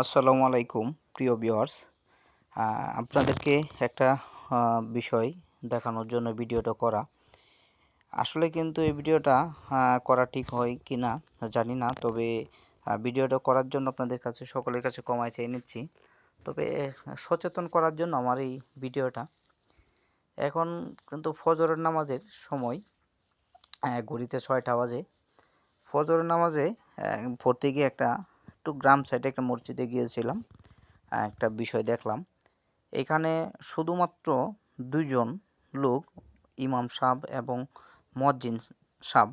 আসসালামু আলাইকুম, প্রিয় ভিউয়ার্স। আপনাদেরকে একটা বিষয় দেখানোর জন্য ভিডিওটা করা। আসলে কিন্তু এই ভিডিওটা করা ঠিক হয় কি না জানি না, তবে ভিডিওটা করার জন্য আপনাদের কাছে, সকলের কাছে কমাই চেয়ে নিচ্ছি। তবে, সচেতন করার জন্য আমার এই ভিডিওটা। এখন কিন্তু ফজরের নামাজের সময় ঘড়িতে ছয়টা বাজে। ফজরের নামাজে পড়তে গিয়ে একটা একটু গ্রাম সাইডে একটা মসজিদে গিয়েছিলাম একটা বিষয় দেখলাম। এখানে শুধুমাত্র দুজন লোক, ইমাম সাহেব এবং মজ্জিন সাহেব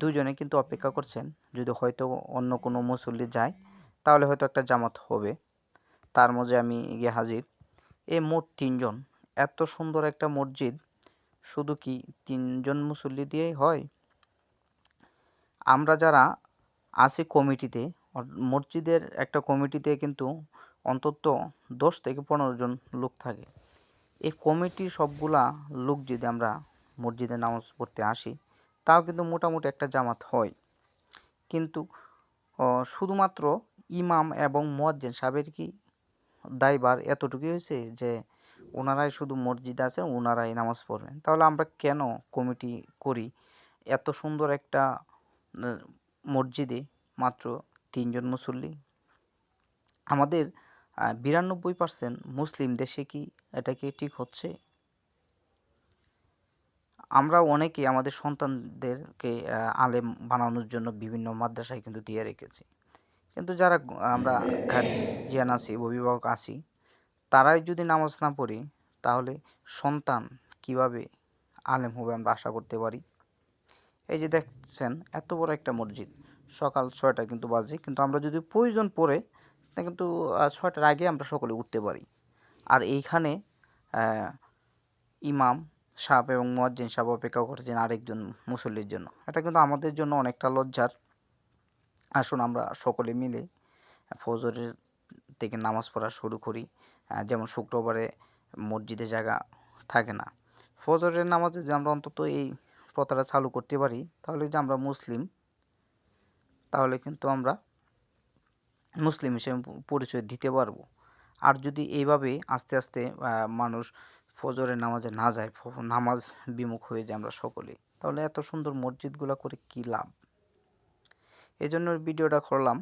দুজনে কিন্তু অপেক্ষা করছেন, যদি হয়তো অন্য কোনো মুসল্লি যায়, তাহলে হয়তো একটা জামাত হবে। তার মধ্যে আমি গিয়ে হাজির। এই মোট তিনজন, এত সুন্দর একটা মসজিদ, শুধু কি তিনজন মুসল্লি দিয়েই হয়? আমরা যারা আছি কমিটিতে মসজিদের একটা কমিটিতে কিন্তু অন্তত দশ থেকে পনেরো জন লোক থাকে। এই কমিটির সবগুলা লোক যদি আমরা মসজিদে নামাজ পড়তে আসি, তাও কিন্তু মোটামুটি একটা জামাত হয়। কিন্তু শুধুমাত্র ইমাম এবং মুয়াজ্জিন সাহেবের কি দায়ভার এতটুকুই হয়েছে যে ওনারাই শুধু মসজিদে আছেন, ওনারাই নামাজ পড়বেন? তাহলে আমরা কেন কমিটি করি? এত সুন্দর একটা মসজিদে মাত্র তিনজন মুসল্লি। আমাদের বিরানব্বই পার্সেন্ট মুসলিম দেশে কি এটা কি ঠিক হচ্ছে? আমরা অনেকে আমাদের সন্তানদেরকে আলেম বানানোর জন্য বিভিন্ন মাদ্রাসায় কিন্তু দিয়ে রেখেছি। কিন্তু যারা, আমরা গার্জিয়ান আছি, অভিভাবক আছি, তারাই যদি নামাজ না পড়ি, তাহলে সন্তান কীভাবে আলেম হবে আমরা আশা করতে পারি? এই যে দেখছেন, এত বড় একটা মসজিদ। সকাল ছয়টা কিন্তু বাজে। কিন্তু আমরা যদি প্রয়োজন পড়ে তা কিন্তু ছয়টার আগে আমরা সকলে উঠতে পারি। আর এইখানে ইমাম সাহেব এবং মুয়াজ্জিন সাহেব অপেক্ষা করছেন আরেকজন মুসল্লির জন্য। এটা কিন্তু আমাদের জন্য অনেকটা লজ্জার। আসুন আমরা সকলে মিলে ফজরের থেকে নামাজ পড়া শুরু করি। যেমন শুক্রবারে মসজিদে জায়গা থাকে না। ফজরের নামাজে যে আমরা অন্তত এই প্রথাটা চালু করতে পারি, তাহলে যে আমরা মুসলিম তাহলে কিন্তু আমরা মুসলিম হিসেবে পরিচয় দিতে পারব। আর যদি এইভাবে আস্তে আস্তে মানুষ ফজরে নামাজে না যায় নামাজ বিমুখ হয়ে যায় আমরা সকলে, তাহলে এত সুন্দর মসজিদগুলো করে কী লাভ? এই জন্য ভিডিওটা করলাম।